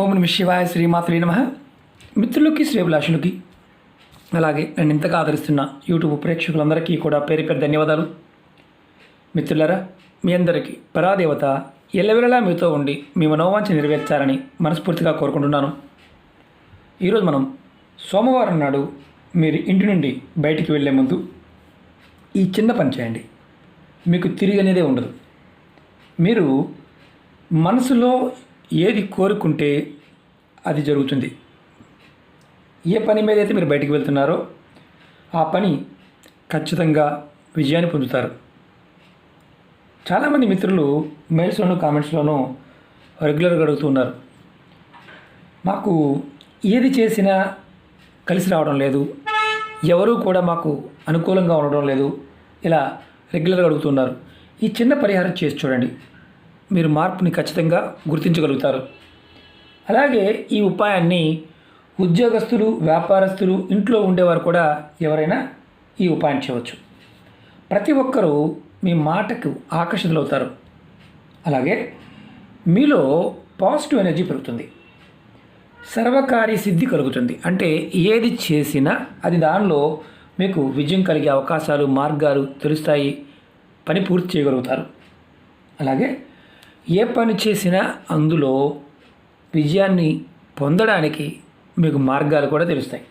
ఓం నమ శివాయ శ్రీమాత్రి నమ. మిత్రులకి శ్రీభిలాషులకి అలాగే నన్ను ఇంతగా ఆదరిస్తున్న యూట్యూబ్ ప్రేక్షకులందరికీ కూడా పేరు పేరు ధన్యవాదాలు. మిత్రులరా మీ అందరికీ పరాదేవత ఎల్లవెల్లలా మీతో ఉండి మీ మనోవాంఛ నెరవేర్చాలని మనస్ఫూర్తిగా కోరుకుంటున్నాను. ఈరోజు మనం సోమవారం నాడు మీరు ఇంటి నుండి బయటికి వెళ్ళే ముందు ఈ చిన్న పని చేయండి. మీకు తిరిగి అనేదే ఉండదు. మీరు మనసులో ఏది కోరుకుంటే అది జరుగుతుంది. ఏ పని మీద అయితే మీరు బయటికి వెళ్తున్నారో ఆ పని ఖచ్చితంగా విజయాన్ని పొందుతారు. చాలామంది మిత్రులు మెయిల్స్లోనూ కామెంట్స్లోనూ రెగ్యులర్గా అడుగుతున్నారు మాకు ఏది చేసినా కలిసి రావడం లేదు. ఎవరూ కూడా మాకు అనుకూలంగా ఉండడం లేదు. ఇలా రెగ్యులర్గా అడుగుతున్నారు ఈ చిన్న పరిహారం చేసి చూడండి. మీరు మార్పుని ఖచ్చితంగా గుర్తించగలుగుతారు. అలాగే ఈ ఉపాయాన్ని ఉద్యోగస్తులు వ్యాపారస్తులు ఇంట్లో ఉండేవారు కూడా ఎవరైనా ఈ ఉపాయం చేయవచ్చు. ప్రతి ఒక్కరూ మీ మాటకు ఆకర్షితులవుతారు. అలాగే మీలో పాజిటివ్ ఎనర్జీ పెరుగుతుంది. సర్వకార్య సిద్ధి కలుగుతుంది. అంటే ఏది చేసినా అది దానిలో మీకు విజయం కలిగే అవకాశాలు మార్గాలు తెలుస్తాయి. పని పూర్తి చేయగలుగుతారు. అలాగే ఏ పని చేసినా అందులో విజయాన్ని పొందడానికి మీకు మార్గాలు కూడా తెలుస్తాయి.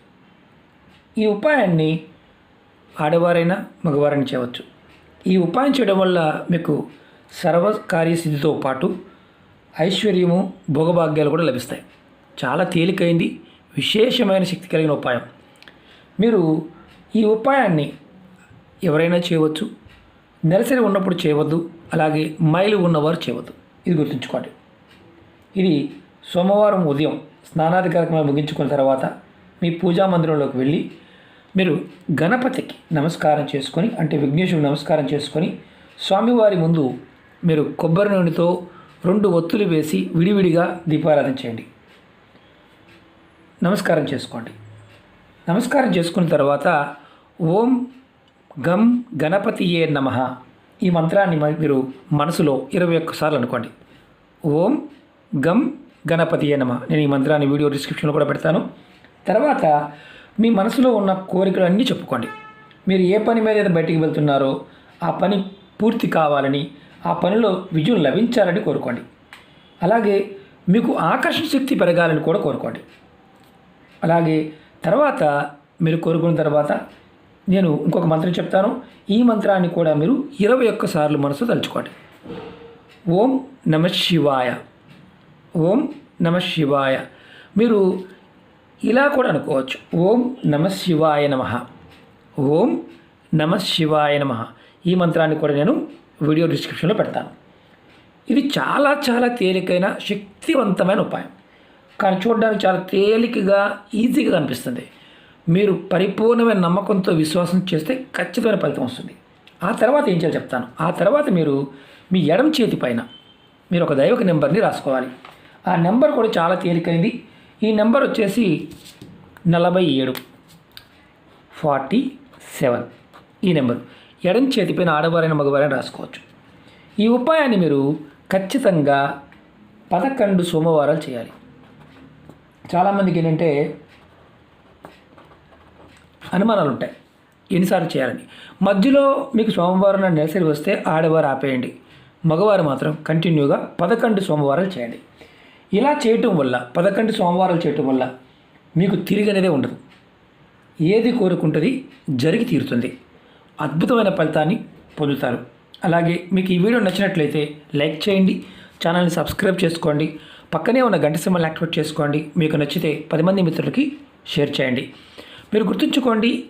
ఈ ఉపాయాన్ని ఆడవారైనా మగవారైనా చేయవచ్చు. ఈ ఉపాయం చేయడం వల్ల మీకు సర్వకార్యసిద్ధితో పాటు ఐశ్వర్యము భోగభాగ్యాలు కూడా లభిస్తాయి. చాలా తేలికైంది విశేషమైన శక్తి కలిగిన ఉపాయం. మీరు ఈ ఉపాయాన్ని ఎవరైనా చేయవచ్చు. నెలసరి ఉన్నప్పుడు చేయవద్దు అలాగే మైలు ఉన్నవారు చేయవద్దు. ఇది గుర్తుంచుకోండి. ఇది సోమవారం ఉదయం స్నానాది కార్యక్రమాలు ముగించుకున్న తర్వాత మీ పూజా మందిరంలోకి వెళ్ళి మీరు గణపతికి నమస్కారం చేసుకొని అంటే విఘ్నేశ్వరుడు నమస్కారం చేసుకొని స్వామివారి ముందు మీరు కొబ్బరి నూనెతో రెండు ఒత్తులు వేసి విడివిడిగా దీపారాధన చేయండి. నమస్కారం చేసుకోండి. నమస్కారం చేసుకున్న తర్వాత ఓం గం గణపతియే నమ. ఈ మంత్రాన్ని మీరు మనసులో ఇరవై ఒక్కసార్లు అనుకోండి. ఓం గం గణపతియే నమ. నేను ఈ మంత్రాన్ని వీడియో డిస్క్రిప్షన్లో కూడా పెడతాను. తర్వాత మీ మనసులో ఉన్న కోరికలన్నీ చెప్పుకోండి. మీరు ఏ పని మీద అయితే బయటికి వెళ్తున్నారో ఆ పని పూర్తి కావాలని ఆ పనిలో విజయం లభించాలని కోరుకోండి. అలాగే మీకు ఆకర్షణ శక్తి పెరగాలని కూడా కోరుకోండి. అలాగే తర్వాత మీరు కోరుకున్న తర్వాత నేను ఇంకొక మంత్రం చెప్తాను. ఈ మంత్రాన్ని కూడా మీరు ఇరవై ఒక్కసార్లు మనసు తలుచుకోండి. ఓం నమ శివాయ. ఓం నమ శివాయ. మీరు ఇలా కూడా అనుకోవచ్చు. ఓం నమ శివాయ నమ. ఓం నమ శివాయ నమ. ఈ మంత్రాన్ని కూడా నేను వీడియో డిస్క్రిప్షన్లో పెడతాను. ఇది చాలా చాలా తేలికైన శక్తివంతమైన ఉపాయం. కానీ చూడడానికి చాలా తేలికగా ఈజీగా కనిపిస్తుంది. మీరు పరిపూర్ణమైన నమ్మకంతో విశ్వాసం చేస్తే ఖచ్చితమైన ఫలితం వస్తుంది. ఆ తర్వాత ఏం చేయాలో చెప్తాను. ఆ తర్వాత మీరు మీ ఎడం చేతి పైన మీరు ఒక దైవక నెంబర్ని రాసుకోవాలి. ఆ నెంబర్ కూడా చాలా తేలికైంది. ఈ నెంబర్ వచ్చేసి నలభై ఏడు ఫార్టీ సెవెన్. ఈ నెంబర్. ఎడం చేతిపైన ఆడవారైన మగవారైన రాసుకోవచ్చు. ఈ ఉపాయాన్ని మీరు ఖచ్చితంగా పదకొండు సోమవారాలు చేయాలి. చాలామందికి ఏంటంటే అనుమానాలు ఉంటాయి ఎన్నిసార్లు చేయాలని. మధ్యలో మీకు సోమవారం నాడు నెలసరి వస్తే ఆడవారు ఆపేయండి. మగవారు మాత్రం కంటిన్యూగా పదకొండు సోమవారాలు చేయండి. ఇలా చేయటం వల్ల పదకొండు సోమవారాలు చేయటం వల్ల మీకు తిరిగి అనేదే ఉండదు. ఏది కోరుకుంటుంది జరిగి తీరుతుంది. అద్భుతమైన ఫలితాన్ని పొందుతారు. అలాగే మీకు ఈ వీడియో నచ్చినట్లయితే లైక్ చేయండి ఛానల్ని సబ్స్క్రైబ్ చేసుకోండి పక్కనే ఉన్న గంట సింబల్ యాక్టివేట్ చేసుకోండి మీకు నచ్చితే పది మంది మిత్రులకి షేర్ చేయండి. మీరు గుర్తుంచుకోండి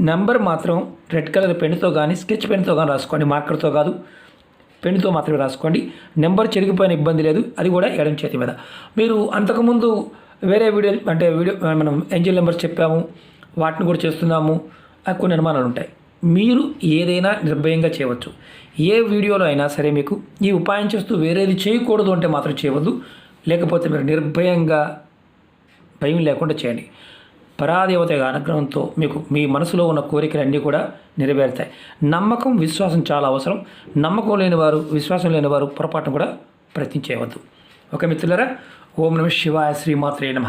నెంబర్ మాత్రం రెడ్ కలర్ పెన్నుతో కానీ స్కెచ్ పెన్తో కానీ రాసుకోండి. మార్కర్తో కాదు పెన్నుతో మాత్రమే రాసుకోండి. నెంబర్ చెరిగిపోయిన ఇబ్బంది లేదు. అది కూడా ఎడం చేతి మీద. మీరు అంతకుముందు వేరే వీడియో అంటే వీడియో మనం ఎంజిల్ నెంబర్స్ చెప్పాము వాటిని కూడా చేస్తున్నాము ఆ కొన్ని అనుమానాలు ఉంటాయి. మీరు ఏదైనా నిర్భయంగా చేయవచ్చు. ఏ వీడియోలో అయినా సరే మీకు ఈ ఉపాయం చేస్తూ వేరేది చేయకూడదు అంటే మాత్రం చేయవద్దు. లేకపోతే మీరు నిర్భయంగా భయం లేకుండా చేయండి. పరాదేవత అనుగ్రహంతో మీకు మీ మనసులో ఉన్న కోరికలన్నీ కూడా నెరవేరుతాయి. నమ్మకం విశ్వాసం చాలా అవసరం. నమ్మకం లేని వారు విశ్వాసం లేని వారు పొరపాటును కూడా ప్రయత్నించేయవద్దు ఓకే మిత్రులారా ఓం నమ శివాయ శ్రీమాత్రే నమ.